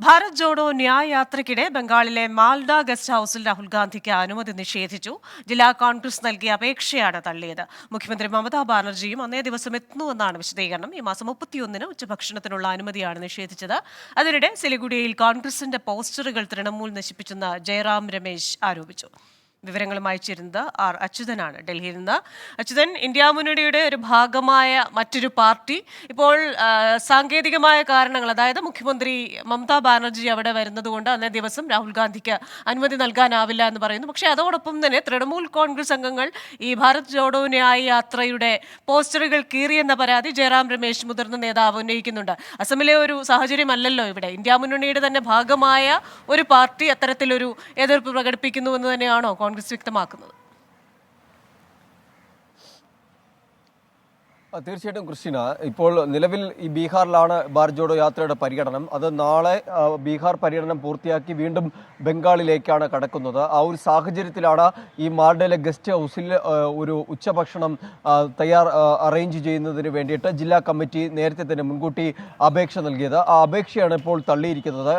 ഭാരത് ജോഡോ ന്യായ് യാത്രയ്ക്കിടെ ബംഗാളിലെ മാൽഡ ഗസ്റ്റ് ഹൌസിൽ രാഹുൽ ഗാന്ധിക്ക് അനുമതി നിഷേധിച്ചു. ജില്ലാ കോൺഗ്രസ് നൽകിയ അപേക്ഷയാണ് തള്ളിയത്. മുഖ്യമന്ത്രി മമതാ ബാനർജിയും അന്നേ ദിവസം എത്തുന്നുവെന്നാണ് വിശദീകരണം. ഈ മാസം മുപ്പത്തിയൊന്നിന് ഉച്ചഭക്ഷണത്തിനുള്ള അനുമതിയാണ് നിഷേധിച്ചത്. അതിനിടെ സിലിഗുഡിയിൽ കോൺഗ്രസിന്റെ പോസ്റ്ററുകൾ തൃണമൂൽ നശിപ്പിച്ചെന്ന് ജയറാം രമേശ് ആരോപിച്ചു. വിവരങ്ങളുമായി ചേരുന്നത് ആർ അച്യുതനാണ്. ഡൽഹിയിൽ നിന്ന് അച്യുതൻ ഇന്ത്യ മുന്നണിയുടെ ഒരു ഭാഗമായ മറ്റൊരു പാർട്ടി. ഇപ്പോൾ സാങ്കേതികമായ കാരണങ്ങൾ അതായത് മുഖ്യമന്ത്രി മമതാ ബാനർജി അവിടെ വരുന്നതുകൊണ്ട് അന്നേ ദിവസം രാഹുൽ ഗാന്ധിക്ക് അനുമതി നൽകാനാവില്ല എന്ന് പറയുന്നു. പക്ഷേ അതോടൊപ്പം തന്നെ തൃണമൂൽ കോൺഗ്രസ് അംഗങ്ങൾ ഈ ഭാരത് ജോഡോ ന്യായ് യാത്രയുടെ പോസ്റ്ററുകൾ കീറിയെന്ന പരാതി ജയറാം രമേശ് മുതിർന്ന നേതാവ് ഉന്നയിക്കുന്നുണ്ട്. അസമിലെ ഒരു സാഹചര്യമല്ലല്ലോ ഇവിടെ. ഇന്ത്യ മുന്നണിയുടെ തന്നെ ഭാഗമായ ഒരു പാർട്ടി അത്തരത്തിലൊരു എതിർപ്പ് പ്രകടിപ്പിക്കുന്നുവെന്ന് തന്നെയാണോ കോൺഗ്രസ് വ്യക്തമാക്കുന്നത്. തീർച്ചയായിട്ടും കൃഷ്ണ ഇപ്പോൾ നിലവിൽ ഈ ബീഹാറിലാണ് ഭാരത് ജോഡോ യാത്രയുടെ പര്യടനം. അത് നാളെ ബീഹാർ പര്യടനം പൂർത്തിയാക്കി വീണ്ടും ബംഗാളിലേക്കാണ് കടക്കുന്നത്. ആ ഒരു സാഹചര്യത്തിലാണ് ഈ മാർഡയിലെ ഗസ്റ്റ് ഹൗസിൽ ഒരു ഉച്ചഭക്ഷണം തയ്യാർ അറേഞ്ച് ചെയ്യുന്നതിന് വേണ്ടിയിട്ട് ജില്ലാ കമ്മിറ്റി നേരത്തെ തന്നെ മുൻകൂട്ടി അപേക്ഷ നൽകിയത്. ആ അപേക്ഷയാണ് ഇപ്പോൾ തള്ളിയിരിക്കുന്നത്.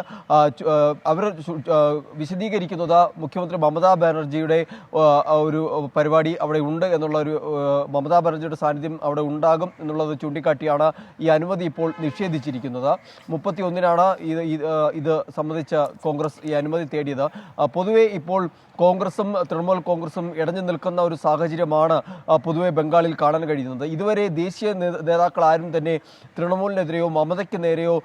അവർ വിശദീകരിക്കുന്നത് മുഖ്യമന്ത്രി മമതാ ബാനർജിയുടെ ഒരു പരിപാടി അവിടെ ഉണ്ട് എന്നുള്ള ഒരു മമതാ ബാനർജിയുടെ സാന്നിധ്യം അവിടെ ഉണ്ടാകും എന്നുള്ളത് ചൂണ്ടിക്കാട്ടിയാണ് ഈ അനുമതി ഇപ്പോൾ നിഷേധിച്ചിരിക്കുന്നത്. മുപ്പത്തി ഒന്നിനാണ് ഇത് ഇത്, സംബന്ധിച്ച കോൺഗ്രസ് ഈ അനുമതി തേടിയത്. പൊതുവേ ഇപ്പോൾ കോൺഗ്രസും തൃണമൂൽ കോൺഗ്രസും ഇടഞ്ഞു നിൽക്കുന്ന ഒരു സാഹചര്യമാണ് പൊതുവെ ബംഗാളിൽ കാണാൻ കഴിയുന്നത്. ഇതുവരെ ദേശീയ നേതാക്കൾ ആരും തന്നെ തൃണമൂലിനെതിരെയോ മമതയ്ക്ക് നേരെയോ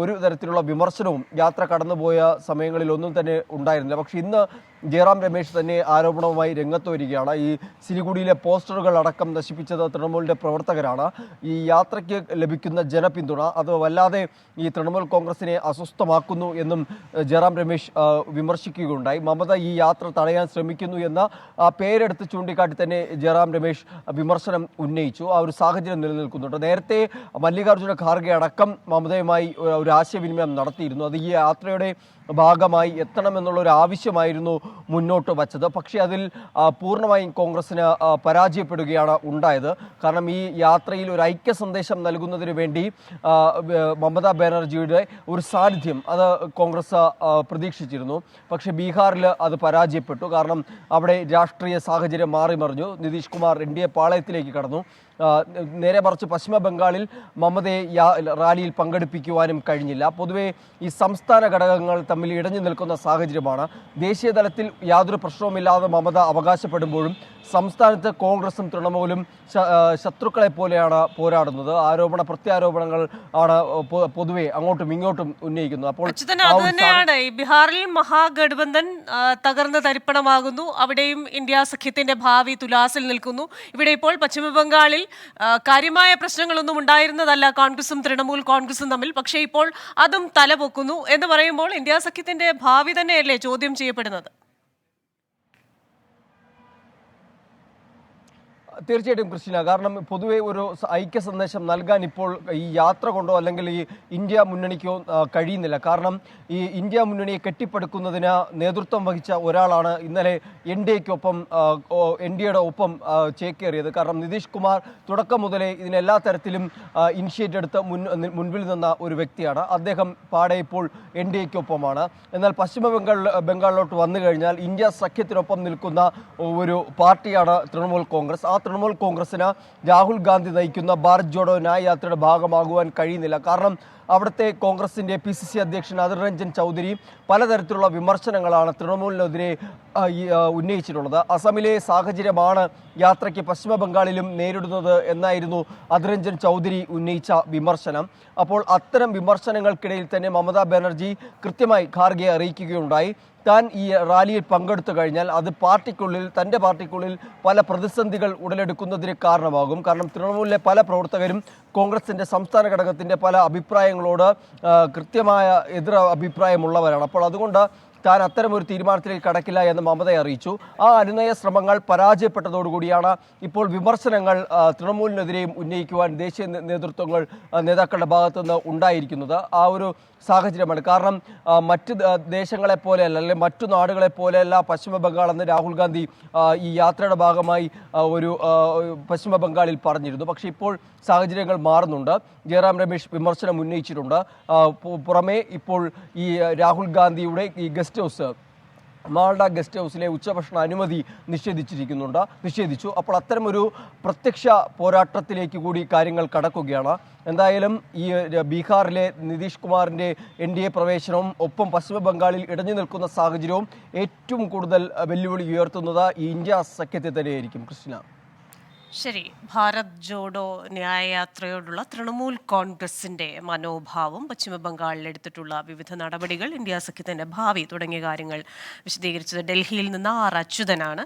ഒരു തരത്തിലുള്ള വിമർശനവും യാത്ര കടന്നുപോയ സമയങ്ങളിൽ ഒന്നും തന്നെ ഉണ്ടായിരുന്നില്ല. പക്ഷെ ഇന്ന് ജയറാം രമേശ് തന്നെ ആരോപണവുമായി രംഗത്ത് വരികയാണ് ഈ സിലിഗുഡിയിലെ പോസ്റ്ററുകൾ അടക്കം നശിപ്പിച്ചത് തൃണമൂലിന്റെ പ്രവർത്തകരാണ്. ഈ യാത്രയ്ക്ക് ലഭിക്കുന്ന ജനപിന്തുണ അത് വല്ലാതെ ഈ തൃണമൂൽ കോൺഗ്രസിനെ അസ്വസ്ഥമാക്കുന്നു എന്നും ജയറാം രമേശ് വിമർശിക്കുകയുണ്ടായി. മമത ഈ യാത്ര തടയാൻ ശ്രമിക്കുന്നു എന്ന പേരെടുത്ത് ചൂണ്ടിക്കാട്ടി തന്നെ ജയറാം രമേശ് വിമർശനം ഉന്നയിച്ചു. ആ ഒരു സാഹചര്യം നിലനിൽക്കുന്നുണ്ട്. നേരത്തെ മല്ലികാർജുന ഖാർഗെ അടക്കം മമതയുമായി ഒരു- ഒരു ആശയവിനിമയം നടത്തിയിരുന്നു. അത് ഈ യാത്രയുടെ ഭാഗമായി എത്തണമെന്നുള്ള ഒരു ആവശ്യമായിരുന്നു മുന്നോട്ട് വച്ചത്. പക്ഷേ അതിൽ പൂർണമായും കോൺഗ്രസിന് പരാജയപ്പെടുകയാണ് ഉണ്ടായത്. കാരണം ഈ യാത്രയിൽ ഒരു ഐക്യ സന്ദേശം നൽകുന്നതിന് വേണ്ടി മമതാ ബാനർജിയുടെ ഒരു സാന്നിധ്യം അത് കോൺഗ്രസ് പ്രതീക്ഷിച്ചിരുന്നു. പക്ഷേ ബീഹാറിൽ അത് പരാജയപ്പെട്ടു. കാരണം അവിടെ രാഷ്ട്രീയ സാഹചര്യം മാറി മറിഞ്ഞു Nitish Kumar N D A പാളയത്തിലേക്ക് കടന്നു. നേരെ മറിച്ച് പശ്ചിമ ബംഗാളിൽ മമതയെ റാലിയിൽ പങ്കെടുപ്പിക്കുവാനും കഴിഞ്ഞില്ല. പൊതുവെ ഈ സംസ്ഥാന ഘടകങ്ങൾ തമ്മിൽ ഇടഞ്ഞു നിൽക്കുന്ന സാഹചര്യമാണ്. ദേശീയ തലത്തിൽ യാതൊരു പ്രശ്നവുമില്ലാതെ മമത അവകാശപ്പെടുമ്പോഴും സംസ്ഥാനത്ത് കോൺഗ്രസും തൃണമൂലും ശത്രുക്കളെ പോലെയാണ് പോരാടുന്നത്. ആരോപണ പ്രത്യാരോപണങ്ങൾ ആണ് പൊതുവെ അങ്ങോട്ടും ഇങ്ങോട്ടും ഉന്നയിക്കുന്നത്. അപ്പോൾ അത് തന്നെയാണ്. ബീഹാറിൽ മഹാഗഠബന്ധൻ തകർന്ന് തരിപ്പണമാകുന്നു. അവിടെയും ഇന്ത്യ സഖ്യത്തിന്റെ ഭാവി തുലാസിൽ നിൽക്കുന്നു. ഇവിടെ ഇപ്പോൾ പശ്ചിമ ബംഗാളിൽ ആ, കാര്യമായ പ്രശ്നങ്ങളൊന്നും ഉണ്ടായിരുന്നതല്ല കോൺഗ്രസും തൃണമൂൽ കോൺഗ്രസും തമ്മിൽ. പക്ഷേ ഇപ്പോൾ അതും തലപൊക്കുന്നു എന്ന് പറയുമ്പോൾ ഇന്ത്യ സഖ്യത്തിന്റെ ഭാവി തന്നെയല്ലേ ചോദ്യം ചെയ്യപ്പെടുന്നത്? തീർച്ചയായിട്ടും കൃഷ്ണ കാരണം പൊതുവെ ഒരു ഐക്യ സന്ദേശം നൽകാൻ ഇപ്പോൾ ഈ യാത്ര കൊണ്ടോ അല്ലെങ്കിൽ ഈ ഇന്ത്യ മുന്നണിക്കോ കഴിയുന്നില്ല. കാരണം ഈ ഇന്ത്യ മുന്നണിയെ കെട്ടിപ്പടുക്കുന്നതിന് നേതൃത്വം വഹിച്ച ഒരാളാണ് ഇന്നലെ എൻ ഡി എക്കൊപ്പം എൻ ഡി എയുടെ ഒപ്പം ചേക്കേറിയത്. കാരണം നിതീഷ് കുമാർ തുടക്കം മുതലേ ഇതിനെല്ലാ തരത്തിലും ഇനിഷ്യേറ്റ് എടുത്ത് മുൻ മുൻപിൽ നിന്ന ഒരു വ്യക്തിയാണ്. അദ്ദേഹം പാടെ ഇപ്പോൾ എൻ ഡി എക്കൊപ്പമാണ്. എന്നാൽ പശ്ചിമ ബംഗാൾ ബംഗാളിലോട്ട് വന്നു കഴിഞ്ഞാൽ ഇന്ത്യ സഖ്യത്തിനൊപ്പം നിൽക്കുന്ന ഒരു പാർട്ടിയാണ് തൃണമൂൽ കോൺഗ്രസ്. ആ തൃണമൂൽ കോൺഗ്രസിന് രാഹുൽ ഗാന്ധി നയിക്കുന്ന ഭാരത് ജോഡോ ന്യായയാത്രയുടെ ഭാഗമാകുവാൻ കഴിയുന്നില്ല. കാരണം അവിടുത്തെ കോൺഗ്രസിന്റെ പി സി സി അധ്യക്ഷൻ അതിർ രഞ്ജൻ ചൗധരി പലതരത്തിലുള്ള വിമർശനങ്ങളാണ് തൃണമൂലിനെതിരെ ഉന്നയിച്ചിട്ടുള്ളത്. അസമിലെ സാഹചര്യമാണ് യാത്രയ്ക്ക് പശ്ചിമ ബംഗാളിലും നേരിടുന്നത് എന്നായിരുന്നു അതിർ രഞ്ജൻ ചൗധരി ഉന്നയിച്ച വിമർശനം. അപ്പോൾ അത്തരം വിമർശനങ്ങൾക്കിടയിൽ തന്നെ മമതാ ബാനർജി കൃത്യമായി ഖാർഗെ അറിയിക്കുകയുണ്ടായി. താൻ ഈ റാലിയിൽ പങ്കെടുത്തു കഴിഞ്ഞാൽ അത് പാർട്ടിക്കുള്ളിൽ തന്റെ പാർട്ടിക്കുള്ളിൽ പല പ്രതിസന്ധികൾ ഉടലെടുക്കുന്നതിന് കാരണമാകും. കാരണം തൃണമൂലിലെ പല പ്രവർത്തകരും കോൺഗ്രസിന്റെ സംസ്ഥാന ഘടകത്തിന്റെ പല അഭിപ്രായങ്ങളോട് കൃത്യമായ എതിർ അഭിപ്രായമുള്ളവരാണ്. അപ്പോൾ അതുകൊണ്ട് താൻ അത്തരമൊരു തീരുമാനത്തിലേക്ക് കടക്കില്ല എന്ന് മമത അറിയിച്ചു. ആ അനുനയ ശ്രമങ്ങൾ പരാജയപ്പെട്ടതോടുകൂടിയാണ് ഇപ്പോൾ വിമർശനങ്ങൾ തൃണമൂലിനെതിരെയും ഉന്നയിക്കുവാൻ ദേശീയ നേതൃത്വങ്ങൾ നേതാക്കളുടെ ഭാഗത്തുനിന്ന് ഉണ്ടായിരിക്കുന്നത്. ആ ഒരു സാഹചര്യമാണ്. കാരണം മറ്റ് ദേശങ്ങളെ പോലെയല്ല അല്ലെങ്കിൽ മറ്റു നാടുകളെ പോലെയല്ല പശ്ചിമ ബംഗാൾ എന്ന് രാഹുൽ ഗാന്ധി ഈ യാത്രയുടെ ഭാഗമായി ഒരു പശ്ചിമ ബംഗാളിൽ പറഞ്ഞിരുന്നു. പക്ഷേ ഇപ്പോൾ സാഹചര്യങ്ങൾ മാറുന്നുണ്ട്. ജയറാം രമേശ് വിമർശനം ഉന്നയിച്ചിട്ടുണ്ട്. പുറമേ ഇപ്പോൾ ഈ രാഹുൽ ഗാന്ധിയുടെ ഈ ഗസ്റ്റ് ഹൗസ്. മാൾഡ ഗസ്റ്റ് ഹൗസിലെ ഉച്ചഭക്ഷണ അനുമതി നിഷേധിച്ചിരിക്കുന്നുണ്ട്. നിഷേധിച്ചു. അപ്പോൾ അത്തരമൊരു പ്രത്യക്ഷ പോരാട്ടത്തിലേക്ക് കൂടി കാര്യങ്ങൾ കടക്കുകയാണ്. എന്തായാലും ഈ ബീഹാറിലെ നിതീഷ് കുമാറിന്റെ എൻ ഡി എ പ്രവേശനവും ഒപ്പം പശ്ചിമ ബംഗാളിൽ ഇടഞ്ഞു നിൽക്കുന്ന സാഹചര്യവും ഏറ്റവും കൂടുതൽ വെല്ലുവിളി ഉയർത്തുന്നത് ഈ ഇന്ത്യ സഖ്യത്തെ തന്നെയായിരിക്കും. കൃഷ്ണ ശരി ഭാരത് ജോഡോ ന്യായയാത്രയോടുള്ള തൃണമൂൽ കോൺഗ്രസിന്റെ മനോഭാവം പശ്ചിമ ബംഗാളിൽ എടുത്തിട്ടുള്ള വിവിധ നടപടികൾ ഇന്ത്യ സഖ്യത്തിന്റെ ഭാവി തുടങ്ങിയ കാര്യങ്ങൾ വിശദീകരിച്ചത് ഡൽഹിയിൽ നിന്ന് ആർ അച്യുതനാണ്.